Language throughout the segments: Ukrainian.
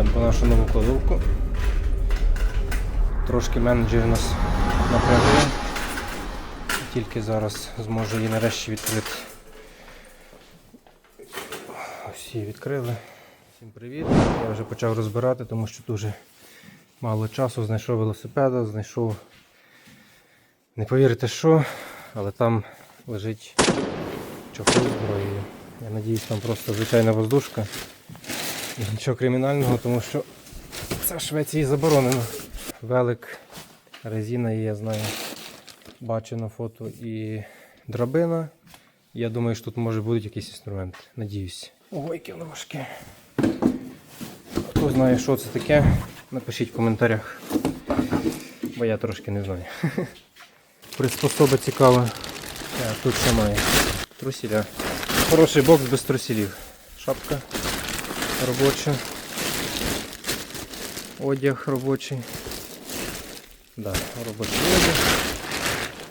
Йдемо по нашу нову кладовку. Трошки менеджер нас напрягає. Тільки зараз зможу її нарешті відкрити. Ось відкрили. Всім привіт. Я вже почав розбирати, тому що дуже мало часу. Знайшов велосипеда, знайшов не повірите що, але там лежить чохол зброєю. Я надіюсь, там просто звичайна воздушка. Нічого кримінального, тому що це в Швеції заборонено. Велик, резина є, я знаю. Бачу на фото і драбина. Я думаю, що тут може бути якийсь інструмент. Надіюсь. Ой, важке. Хто знає, що це таке, напишіть в коментарях. Бо я трошки не знаю. Приспособа цікава. Тут що має? Трусіля. Хороший бокс без трусілів. Шапка робоча. Одяг робочий. Да, робочий одяг.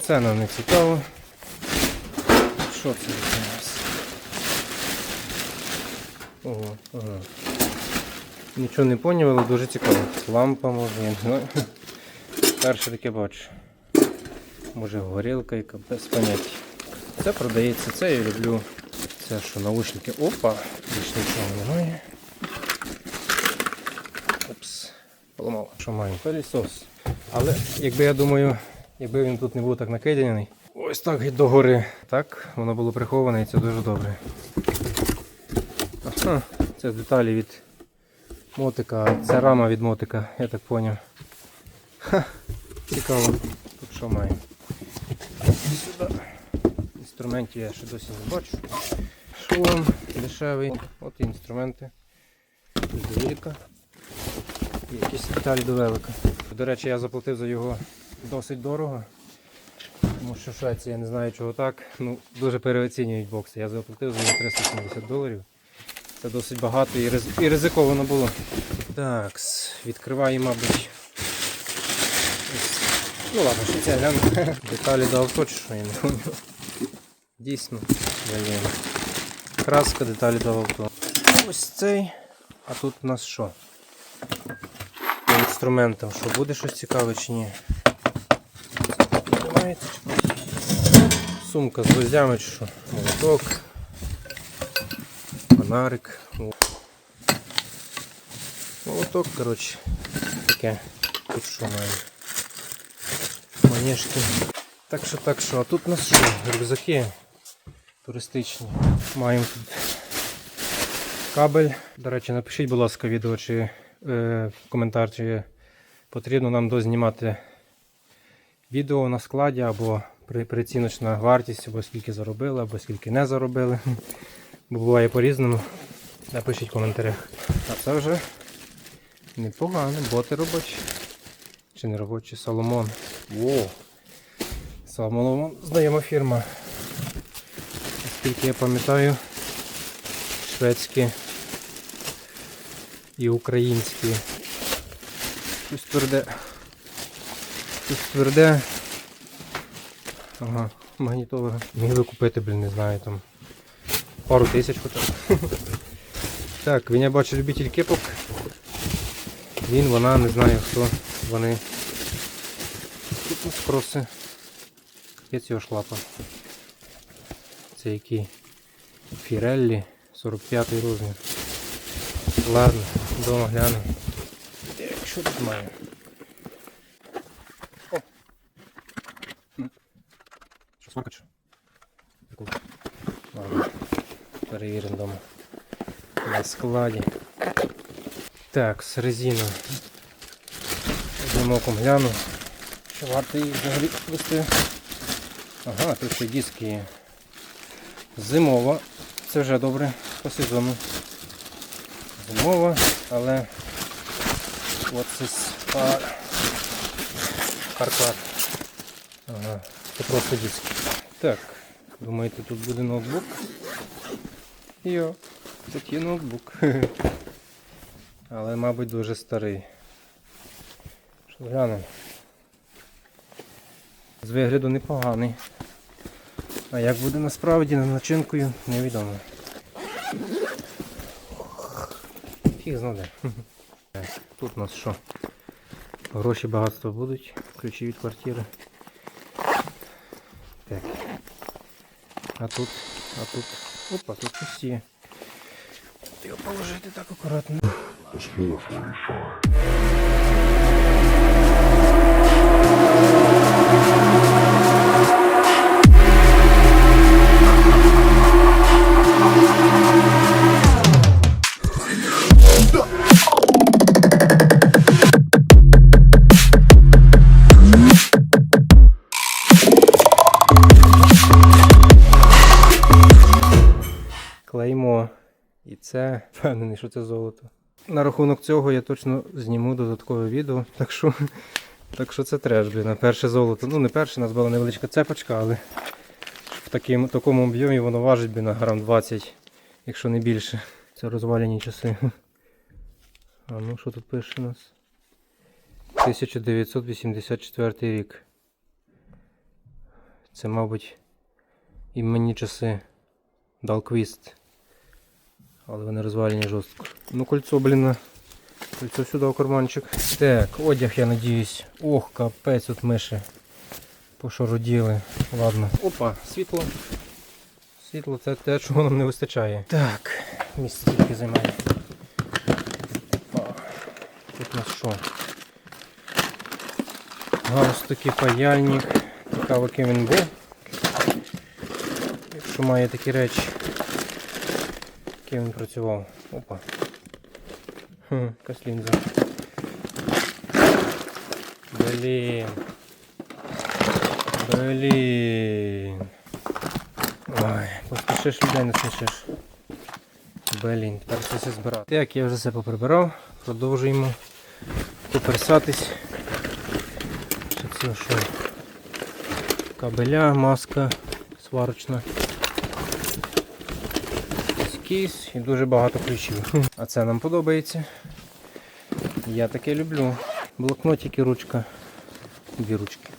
Це нам не цікаво. Що це у нас? Ого, ага. Нічого не поняв, але дуже цікаво. Лампа може, я не знаю. Перше таке бачу. Може горілка, яка без поняття. Це продається, це я люблю. Це що, наушники. Опа, більш нічого немає. Опс. Що маємо? Пилісос. Але якби я думаю, якби він тут не був так накиданий, ось так геть догори. Так, воно було приховане і це дуже добре. Ага, це деталі від мотика, це рама від мотика, я так. Ха, цікаво. Тут що маємо? Сюди. Інструментів я ще досі не бачу. Шолом дешевий. От і інструменти. Тут довірка. Якісь деталі до велика. До речі, я заплатив за його досить дорого. Тому що в Швеції я не знаю чого так. Ну, дуже переоцінюють бокси. Я заплатив за нього 370 доларів. Це досить багато і, riz- і ризиковано було. Так, відкриваю, мабуть. Ну ладно, що це гляну. Деталі до авто чи що я не пам'ятаю. Дійсно, блін. Краска, деталі до авто. Ось цей. А тут у нас що? По інструментам, що буде щось цікаве чи ні? Сумка з гвоздями чи що? Молоток. Фонарик. Молоток, коротше. Таке. Тут що має? Манежки. Так що, так що, а тут у нас що? Рюкзаки туристичні. Маємо тут кабель. До речі, напишіть, будь ласка, відео чи е, коментар, чи потрібно нам дознімати відео на складі, або при- приціночна вартість, або скільки заробили, або скільки не заробили. Бо буває по-різному. Напишіть в коментарях. А це вже непогано, боти робочі. Чи не робочі? Соломон. Во! Соломон знайома фірма. Наскільки я пам'ятаю, шведські і українські. Щось тверде. Щось тверде. Ага, магнітолога. Міг би купити, блін, не знаю, там пару тисяч хоча. Так, він я бачу любитель кепок. Він, вона, не знаю хто вони. Тут у нас кроси. Капець його шлапа. Це який? Фіреллі 45 розмір. Ладно, вдома гляну. Що тут має? О! Що що? Прикол. Ладно. Перевіримо вдома. На складі. Так, з резина. Одним гляну. Чи варто її взагалі вести? Ага, тут ще диски є. Зимова. Це вже добре по сезону. Зимова, але от це пар... Карклад. Ага, це просто диски. Так, думаєте, тут буде ноутбук? Йо, тут є ноутбук. Але, мабуть, дуже старий. Що глянемо? З вигляду непоганий. А як буде насправді над начинкою, невідомо. Фіг знаде. Так, тут у нас що? Гроші багатства будуть, ключі від квартири. Так. А тут, а тут. Опа, тут щось є. Його положити так акуратно. І це впевнений, що це золото. На рахунок цього я точно зніму додаткове відео. Так що, так що це треш, блін, на перше золото. Ну не перше, у нас була невеличка цепочка, але в таким, такому об'ємі воно важить би на грам 20, якщо не більше. Це розвалені часи. А ну що тут пише у нас? 1984 рік. Це, мабуть, іменні часи. Далквіст. Але вони розвалені жорстко. Ну кольцо, блін. Кольцо сюди в карманчик. Так, одяг, я надіюсь. Ох, капець тут миші. Пошаруділи. Ладно. Опа, світло. Світло це те, чого нам не вистачає. Так, місце тільки займає. Тут у нас що? Галстуки, паяльник. Цікаво, ким він був. Якщо має такі речі. Ким він працював. Опа. Хм, якась лінза. Блін. Блін. Ой, поспішиш людей не смішиш. Блін, тепер це все збирати. Так, я вже все поприбирав. Продовжуємо коперсатись. Ще це що? Кабеля, маска сварочна. Кейс і дуже багато ключів. А це нам подобається. Я таке люблю. Блокнотик і ручка. Дві ручки.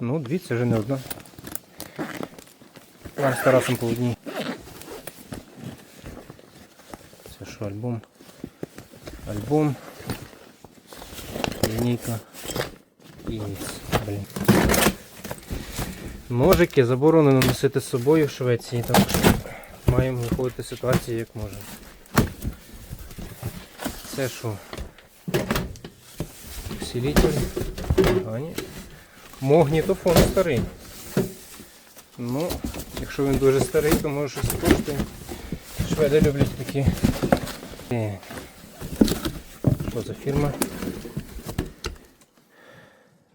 Ну, дві, це вже не одна. Вам з Тарасом по одній. Це що, альбом? Альбом. Лінійка. І. Блін. Ножики заборонено носити з собою в Швеції, так що маємо виходити з ситуації як можемо. Це що? Усилитель. А, ні. Магнітофон старий. Ну, якщо він дуже старий, то може щось коштує. Шведи люблять такі. Е, Що за фірма?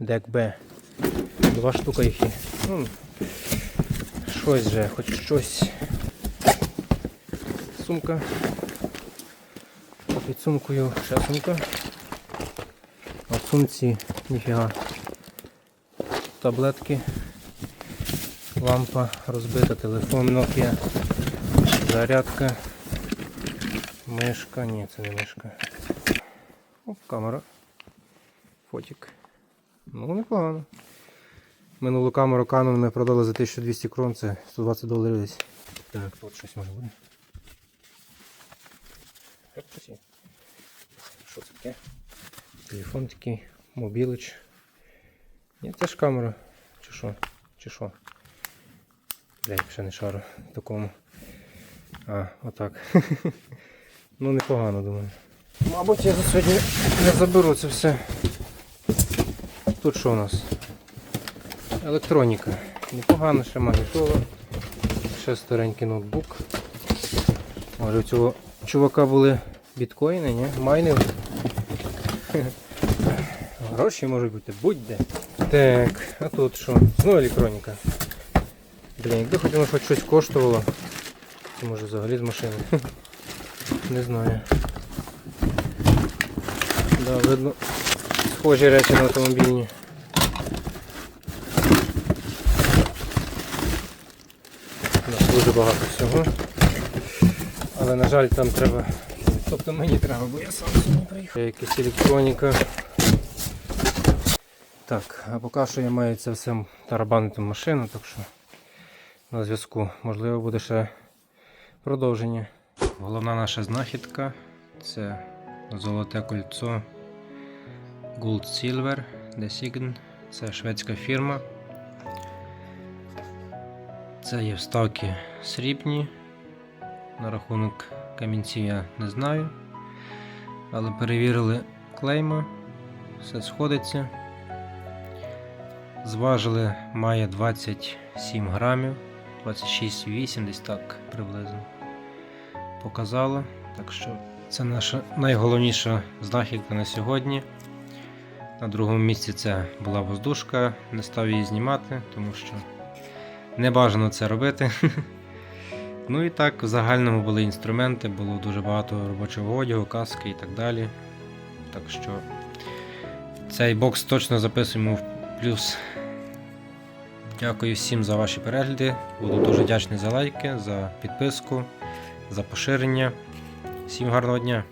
DECB. Два штука їх є. Ну, щось же, хоч щось. Сумка. Під сумкою ще сумка. А в сумці ніфіга. Таблетки. Лампа розбита, телефон Nokia. Зарядка. Мишка. Ні, це не мишка. О, камера. Фотик. Ну, непогано. Минулу камеру Canon ми продали за 1200 крон, це 120 доларів десь. Так, тут щось може бути. Як? Що це таке? Телефон такий, мобілич. Ні, це ж камера. Чи що? Чи що? Бля, ще не шару такому. А, отак. ну непогано, думаю. Мабуть, я за сьогодні не заберу це все. Тут що у нас? Електроніка. Непогано, ще магнітола. Ще старенький ноутбук. Може цього чувака були біткоїни, ні? Майнив. Гроші можуть бути будь-де. Так, а тут що? Знову електроніка. Блін, якби воно хоч щось коштувало. то Може взагалі з машини. Не знаю. Да, видно. Схожі речі на автомобільні. Да, дуже багато всього. Але на жаль там треба. Тобто мені треба, бо я сам сьогодні приїхав. Якась електроніка. Так, а поки що я маю це все тарабанити машину, так що на зв'язку. Можливо буде ще продовження. Головна наша знахідка це золоте кольцо Gold Silver Design. Це шведська фірма. Це є вставки срібні. На рахунок камінців я не знаю. Але перевірили клейма, все сходиться. Зважили, має 27 грамів, 26,8 десь так приблизно. Показало. Так що це наша найголовніша знахідка на сьогодні. На другому місці це була воздушка, не став її знімати, тому що не бажано це робити. Ну і так, в загальному були інструменти, було дуже багато робочого одягу, каски і так далі. Так що цей бокс точно записуємо в плюс. Дякую всім за ваші перегляди. Буду дуже вдячний за лайки, за підписку, за поширення. Всім гарного дня!